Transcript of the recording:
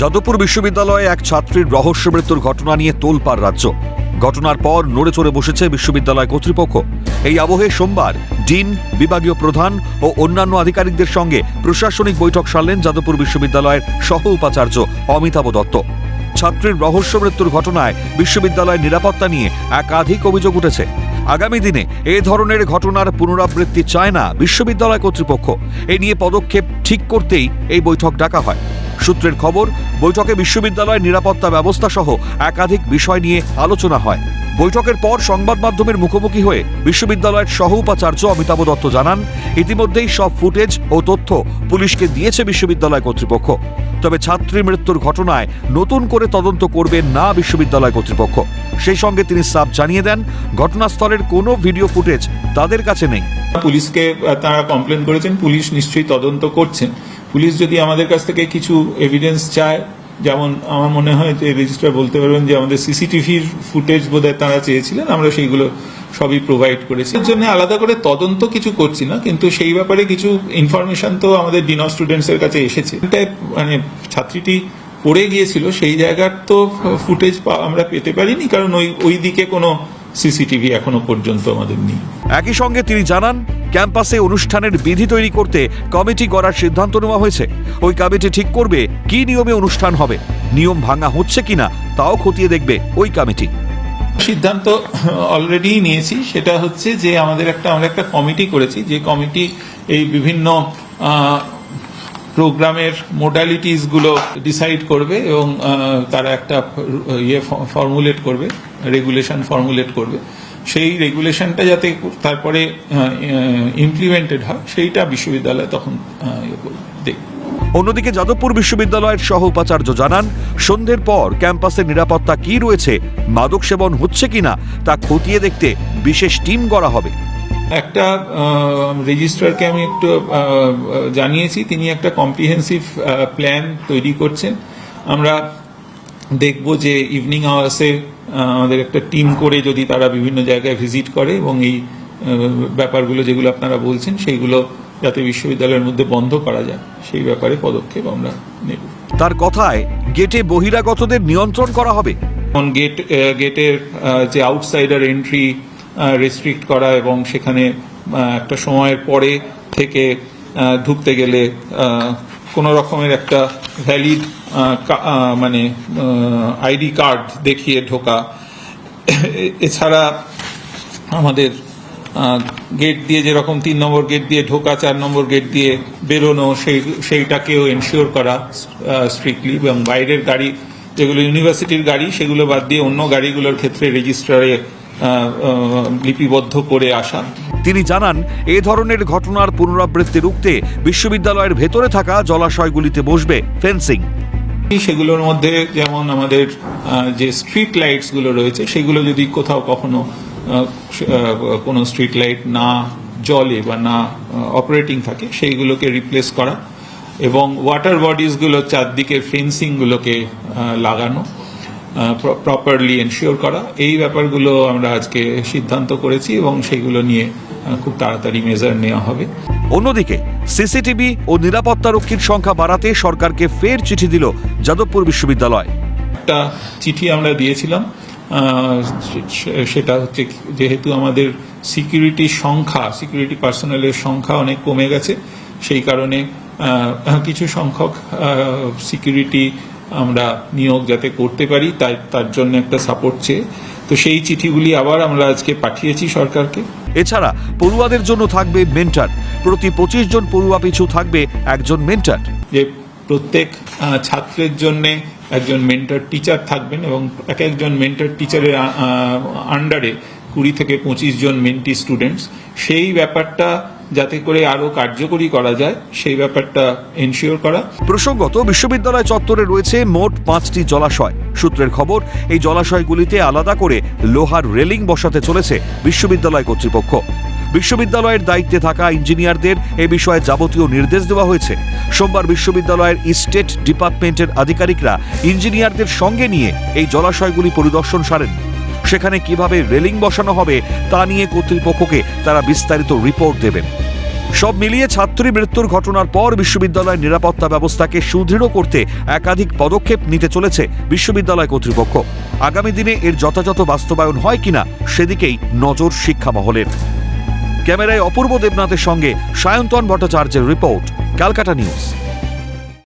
যাদবপুর বিশ্ববিদ্যালয়ে এক ছাত্রীর রহস্য মৃত্যুর ঘটনা নিয়ে তোলপাড় রাজ্য। ঘটনার পর নড়ে চড়ে বসেছে বিশ্ববিদ্যালয় কর্তৃপক্ষ। এই আবহে সোমবার ডিন, বিভাগীয় প্রধান ও অন্যান্য আধিকারিকদের সঙ্গে প্রশাসনিক বৈঠক সারলেন যাদবপুর বিশ্ববিদ্যালয়ের সহ উপাচার্য অমিতাভ দত্ত। ছাত্রীর রহস্য মৃত্যুর ঘটনায় বিশ্ববিদ্যালয়ের নিরাপত্তা নিয়ে একাধিক অভিযোগ উঠেছে। আগামী দিনে এ ধরনের ঘটনার পুনরাবৃত্তি চায় না বিশ্ববিদ্যালয় কর্তৃপক্ষ। এ নিয়ে পদক্ষেপ ঠিক করতেই এই বৈঠক ডাকা হয়। সূত্রের খবর, বৈঠকে বিশ্ববিদ্যালয়ের নিরাপত্তা ব্যবস্থা সহ একাধিক বিষয় নিয়ে আলোচনা হয়। বৈঠকের পর সংবাদ মাধ্যমের মুখোমুখি হয়ে বিশ্ববিদ্যালয়ের সহ উপাচার্য অমিতাভ দত্ত জানান, ইতিমধ্যেই সব ফুটেজ ও তথ্য পুলিশকে দিয়েছে বিশ্ববিদ্যালয় কর্তৃপক্ষ। তবে ছাত্রী মৃত্যুর ঘটনায় নতুন করে তদন্ত করবে না বিশ্ববিদ্যালয় কর্তৃপক্ষ। সেই সঙ্গে তিনি সাফ জানিয়ে দেন, ঘটনাস্থলের কোনো ভিডিও ফুটেজ তাদের কাছে নেই। পুলিশকে তারা কমপ্লেন করেছেন, পুলিশ নিশ্চয়ই তদন্ত করছেন। পুলিশ যদি আমাদের কাছ থেকে কিছু এভিডেন্স চায়, যেমন আমার মনে হয় যে রেজিস্ট্রার বলতে পারবেন যে আমাদের সিসিটিভির ফুটেজ বোধহয় তারা চেয়েছিলেন, আমরা সেইগুলো সবই প্রোভাইড করেছি। এর জন্য আলাদা করে তদন্ত কিছু করছি না, কিন্তু সেই ব্যাপারে কিছু ইনফরমেশন তো আমাদের ডিন অফ স্টুডেন্টসের কাছে এসেছে। মানে ছাত্রীটি পড়ে গিয়েছিল, সেই জায়গার তো ফুটেজ আমরা পেতে পারিনি, কারণ ওই ওই দিকে কোনো সিসিটিভি এখনও পর্যন্ত আমাদের নেই। একই সঙ্গে তিনি জানান ক্যাম্পাসে অনুষ্ঠানের বিধি তৈরি করতে কমিটি করার সিদ্ধান্ত নেওয়া হয়েছে। ওই কমিটি ঠিক করবে কি নিয়মে অনুষ্ঠান হবে নিয়ম ভাঙা হচ্ছে কিনা তাও খতিয়ে দেখবে ওই কমিটি। সিদ্ধান্ত অলরেডি নিয়েছি সেটা হচ্ছে যে আমাদের একটা আমরা একটা কমিটি করেছি যে কমিটি এই বিভিন্ন প্রোগ্রামের মোডালিটিসগুলো ডিসাইড করবে এবং তারা একটা ইয়ে ফর্মুলেট করবে রেগুলেশন ফর্মুলেট করবে। সেই রেগুলেশনটা যাতে তারপরে ইমপ্লিমেন্টেড হয়, সেইটা বিশ্ববিদ্যালয় তখন ইয়ে দেখবে। অন্যদিকে যাদবপুর বিশ্ববিদ্যালয়ের সহ উপাচার্য জানান, সন্ধ্যের পর ক্যাম্পাসের নিরাপত্তা কি রয়েছে, মাদক সেবন হচ্ছে কিনা, তা খতিয়ে দেখতে বিশেষ টিম করা হবে। একটা রেজিস্ট্রারকে আমি একটু জানিয়েছি। তিনি একটা কম্প্রিহেন্সিভ প্ল্যান তৈরি করছেন। আমরা দেখব যে ইভিনিং আওয়ার্সে আমাদের একটা টিম করে যদি তারা বিভিন্ন জায়গায় ভিজিট করে এবং এই ব্যাপারগুলো যেগুলো আপনারা বলছেন সেইগুলো যাতে বিশ্ববিদ্যালয়ের মধ্যে বন্ধ করা যায়। সেই ব্যাপারে পদক্ষেপ আমরা নেব। তার কথায় গেটে বহিরাগতদের নিয়ন্ত্রণ করা হবে। গেট গেটের যে আউটসাইডার এন্ট্রি রেস্ট্রিক্ট করা এবং সেখানে একটা সময়ের পরে থেকে ঢুকতে গেলে কোনো রকমের একটা ভ্যালিড মানে আইডি কার্ড দেখিয়ে ঢোকা। এছাড়া আমাদের গেট দিয়ে যেরকম তিন নম্বর গেট দিয়ে ঢোকা, চার নম্বর গেট দিয়ে বেরোনো, সেই, সেইটাকেও এনশিওর করা স্ট্রিক্টলি এবং বাইরের গাড়ি, যেগুলো ইউনিভার্সিটির গাড়ি, সেগুলো বাদ দিয়ে অন্য গাড়িগুলোর ক্ষেত্রে রেজিস্ট্রারে লিপিবদ্ধ করে আসা। তিনি জানান এ ধরনের ঘটনার পুনরাবৃত্তি রুখতে বিশ্ববিদ্যালয়ের ভেতরে থাকা জলাশয়গুলিতে বসবে ফেন্সিং। সেগুলোর মধ্যে যেমন আমাদের যে স্ট্রিট লাইটসগুলো রয়েছে সেগুলো যদি কোথাও কখনো কোনো স্ট্রিট লাইট না জলে বা না অপারেটিং থাকে সেইগুলোকে রিপ্লেস করা এবং ওয়াটার বডিজগুলো চারদিকে ফেন্সিংগুলোকে লাগানো। প্রপারলি এনশিওর করা। এই ব্যাপারগুলো আমরা আজকে সিদ্ধান্ত করেছি এবং সেগুলো নিয়ে খুব তাড়াতাড়ি মেজার নেওয়া হবে। অন্যদিকে সিসিটিভি ও নিরাপত্তারক্ষীর সংখ্যা বাড়াতে সরকারকে ফের চিঠি দিল যাদবপুর বিশ্ববিদ্যালয়। একটা চিঠি আমরা দিয়েছিলাম। সেটা হচ্ছে যেহেতু আমাদের সিকিউরিটি সংখ্যা সিকিউরিটি পার্সোনালের সংখ্যা অনেক কমে গেছে সেই কারণে কিছু সংখ্যক সিকিউরিটি আমরা নিয়োগ যাতে করতে পারি তাই তার জন্য একটা সাপোর্ট চেয়ে। তো সেই চিঠিগুলি আবার আমরা আজকে পাঠিয়েছি সরকারকে। এছাড়া পড়ুয়াদের জন্য থাকবে মেন্টার প্রতি পঁচিশ জন পড়ুয়া পিছু থাকবে একজন মেন্টার যে প্রত্যেক ছাত্রের জন্য একজন মেন্টার টিচার থাকবেন এবং এক একজন মেন্টার টিচারের আন্ডারে কুড়ি থেকে পঁচিশ জন মেন্টি স্টুডেন্টস সেই ব্যাপারটা যাতে করে আরও কার্যকরী করা যায়, সেই ব্যাপারটা এনশিওর করা। প্রসঙ্গত, বিশ্ববিদ্যালয় চত্বরে রয়েছে মোট পাঁচটি জলাশয়। সূত্রের খবর, এই জলাশয়গুলিতে আলাদা করে লোহার রেলিং বসাতে চলেছে বিশ্ববিদ্যালয় কর্তৃপক্ষ। বিশ্ববিদ্যালয়ের দায়িত্বে থাকা ইঞ্জিনিয়ারদের এ বিষয়ে যাবতীয় নির্দেশ দেওয়া হয়েছে। সোমবার বিশ্ববিদ্যালয়ের স্টেট ডিপার্টমেন্টের আধিকারিকরা ইঞ্জিনিয়ারদের সঙ্গে নিয়ে এই জলাশয়গুলি পরিদর্শন সারেন। সেখানে কীভাবে রেলিং বসানো হবে তা নিয়ে কর্তৃপক্ষকে তারা বিস্তারিত রিপোর্ট দেবেন। সব মিলিয়ে ছাত্রী মৃত্যুর ঘটনার পর বিশ্ববিদ্যালয়ের নিরাপত্তা ব্যবস্থাকে সুদৃঢ় করতে একাধিক পদক্ষেপ নিতে চলেছে বিশ্ববিদ্যালয় কর্তৃপক্ষ। আগামী দিনে এর যথাযথ বাস্তবায়ন হয় কিনা সেদিকেই নজর শিক্ষা মহলের ক্যামেরায় অপূর্ব দেবনাথের সঙ্গে সায়ন্তন ভট্টাচার্যের রিপোর্ট, ক্যালকাটা নিউজ।